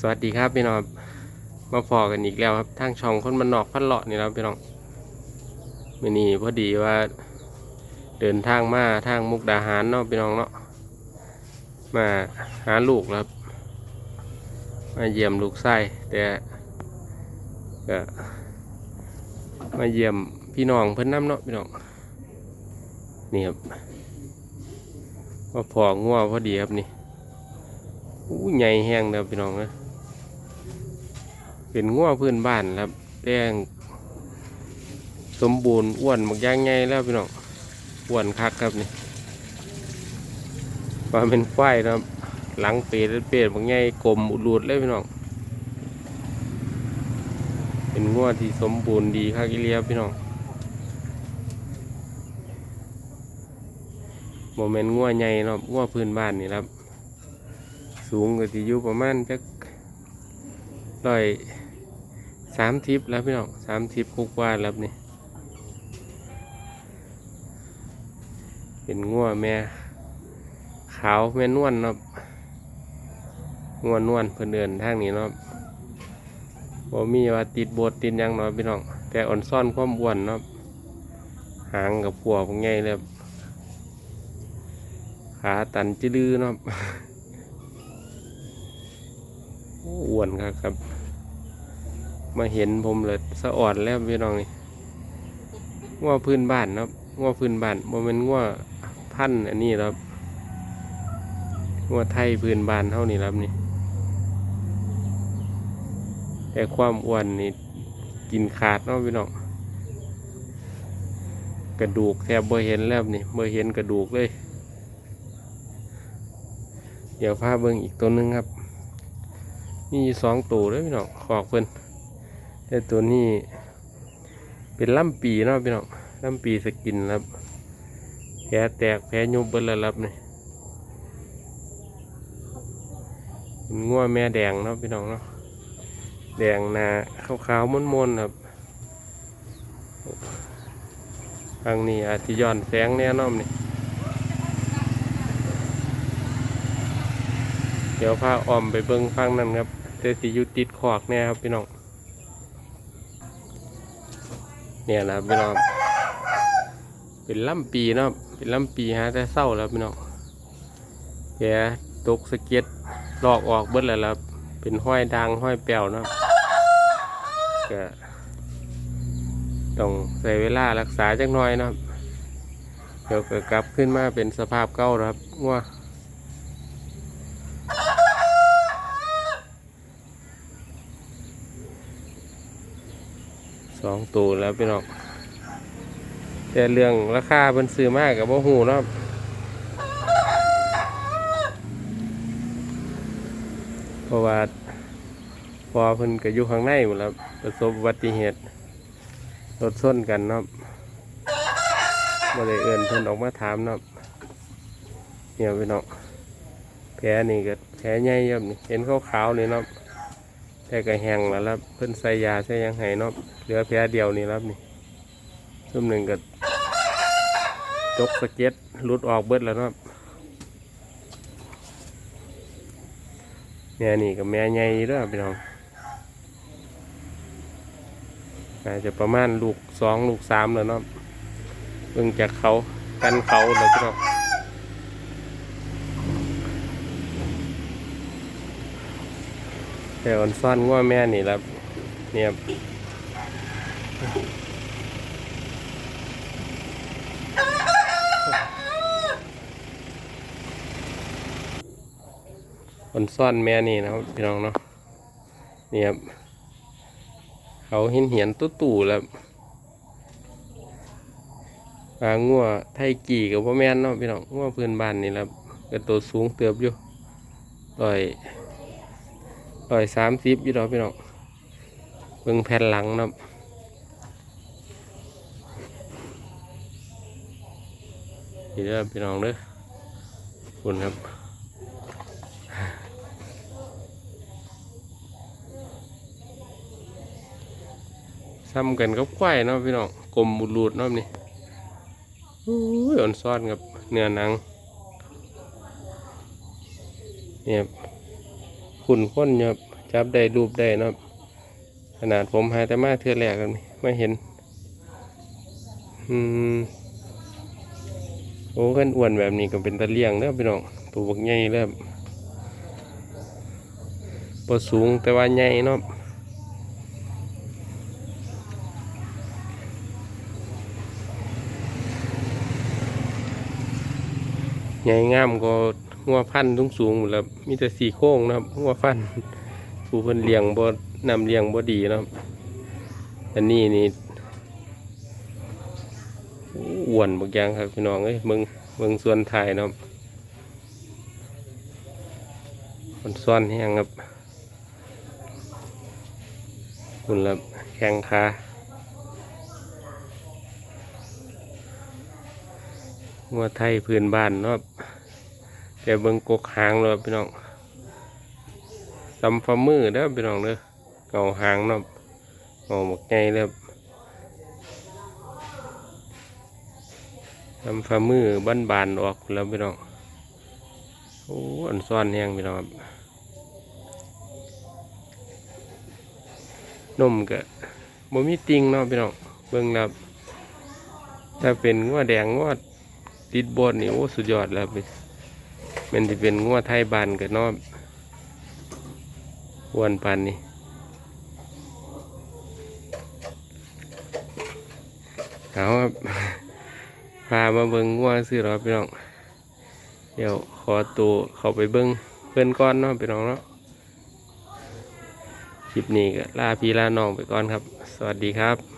สวัสดีครับพี่น้องมาพอกันอีกแล้วครับทางช่องคนมันนอกพันเลาะนี่แล้วพี่น้องมื่อนี้พอดีว่า เดินทางมาทางมุกดาหารเนาะพี่น้องเนาะมาหาลูกครับมาเยี่ยมลูกไส้แต่ก็มาเยี่ยมพี่น้องเพิ่นน้ำเนาะพี่น้องนี่ครับมาพองัวพอดีครับนี่อู้ใหญ่แห้งเด้อพี่น้องนะ เป็นงัวพื้นบ้านครับแดงสมบูรณ์อ้วนบักอย่างใหญ่แล้วพี่น้องอ้วนคักครับนี่ว่าเป็นควายนะครับ หลังเปรตเปรตบางใหญ่กลมอุดรูดเลยพี่น้องเป็นงัวที่สมบูรณ์ดีคักอีเลียพี่น้องโมเมนต์งัวใหญ่เนาะงัวพื้นบ้านนี่ครับ สูงก็ที่อยู่ประมาณจักร้อย สามทิปแล้วพี่น้องสามทิปคุกว่าแล้วนี่เป็นงัวแม่ ขาวแม่นวลเนาะงัวนวลเพื่นเดินทางนี้เนาะบ่มีว่าติดโบดติดยังเนาะพี่น้อง แต่อ่อนซ่อนความอ้วนเนาะหางกับผัวพวกใหญ่เลยขาตันจื้อเนาะอ้วนครับครับ มาเห็นผมเลยสะอ่อนแล้วพี่น้องนี่ง้อพื้นบ้านนะง้อพื้นบ้านโมเมนง้อพันธ์อันนี้ครับง้อไทยพื้นบ้านเท่านี้ครับนี่ แต่ความอ้วนนี่กินขาดเนาะพี่น้องกระดูกแทบเบ่เห็นแล้วนี่เบ่เห็นกระดูกเลย เดี๋ยวพาเบิ่งอีกตัวหนึงครับ นี่สองตัวเลยพี่น้องขอกเพิ่น แต่ตัวนี้เป็นล่ำปีเนาะพี่น้องล่ำปีสกินครับแผลแตกแผลยุบเบิ้ลแล้วรับนี่เป็นงัวแม่แดงเนาะพี่น้องเนาะแดงหนาขาวๆม้วนๆครับทางนี้อาจจะย้อนแสงแน่นอนนี่เดี๋ยวพาอ้อมไปเบิ้งฟังนั่นครับแต่สิยู่ติดขอกแน่ครับพี่น้อง เนี่ยนะครับพี่น้องเป็นล่ำปีเนาะเป็นล่ำปีฮะแต่เศร้าแล้วพี่น้องแกตกสะเก็ดลอกออกเบิดแล้วครับเป็นห้อยดังห้อยแป้วเนาะก็ต้องใส่เวลารักษาจักหน่อยนะเดี๋ยวกลับขึ้นมาเป็นสภาพเก่าแล้วครับว่า องตัวแล้วพี่น้องแต่เรื่องราคาเพิ่นซื้อมากกับว่าหูเนาะเพราะว่าพอเพิ่นก็อยู่ข้างในหมดแล้วประสบอุบัติเหตุรถชนกันเนาะบ่ได้เอิ้นเพิ่นออกมาถามเนาะเนี่ยพี่น้องแผลนี่ก็แผลใหญ่ครับนี่เห็นขาวๆนี่เนาะแต่ก็แห้งแล้วเพิ่นใส่ยาใส่ยังไห้เนาะ เหลือแผลเดียวนี่ครับนี่ซุ่มหนึ่งก็จกสเก็ตหลุดออกเบิดแล้วเนาะแม่นี่กับแม่ใหญ่เด้อพี่น้องอาจจะประมาณลูกสองลูกสามแล้วเนาะเบิ่งจากเขากันเขาแล้วพี่น้องแต่อ่อนซ่อนง่วแม่นี่ครับเนี่ย คนซ่อนแม่นี่นะครับพี่น้องเนาะนี่ครับเขาเห็นเหียนตุ๊ตู่แล้วปลางัวไทยกี่กับพ่อแม่นเนาะพี่น้องงัวเพื่อนบ้านนี่แหละครับก็ตัวสูงเติบอยู่ต่อยร้อยสามสิบอยู่ดอกพี่น้องเบิ่งแผ่นหลังนะีเด้อพี่น้องเด้อขอบคุณครับซ้ำกันกับควายเนาะพี่น้องกลมบุรูดเนาะนี่อุ้ยอ่อนซ้อนกับเนื้อหนังเนี่ยครับขุ่นข้นเนี่ยครับจับได้รูปได้เนาะขนาดผมหาแต่มาเทื่อแรกกันมีไม่เห็น อืม โอ้กันอ้วนแบบนี้ก็เป็นตะเลียงเด้อพี่น้องตัวบักใหญ่เริ่มบ่สูงแต่ว่าใหญ่เนาะใหญ่งามก็หัวพันธุ์สูงสูงหมดแล้วมีแต่สี่โค้งนะครับหัวฟันผู้เพิ่นเลี้ยงบ่นำเลี้ยงบ่ดีเนาะอันนี้นี่ อ้วนบักอย่างครับพี่น้องเอ้ยเบิ่งเบิ่งส่วนถ่ายเนาะมันซ่อนแห้งครับคุณละแข้งขางัวไทยพื้นบ้านเนาะแต่เบิ่งกกหางเลยพี่น้องตำฝ่ามือเด้อพี่น้องเด้อเงาหางเนาะเงาหมกใหญ่เด้อ ตำฝ่ามือบ้านบานออกแล้วพี่น้องโอ้อันซ่อนแห้งพี่น้องครับนมก็บ่มีติงเนาะพี่น้องเบิ่งแล้วถ้าเป็นงัวแดงงัวติดบนนี่โอ้สุดยอดแล้วพี่มันจะเป็นงัวไทยบานกันเนอ้วนปันนี่เอาครับ พามาเบิ้งง่วซื้อหรอพี่น้อง เดี๋ยวขอตัวเขาไปเบิ้งเพื่อนก้อนเนาะพี่น้องเนาะ คลิปนี้ก็ลาพี่ลาน้องไปก่อนครับ สวัสดีครับ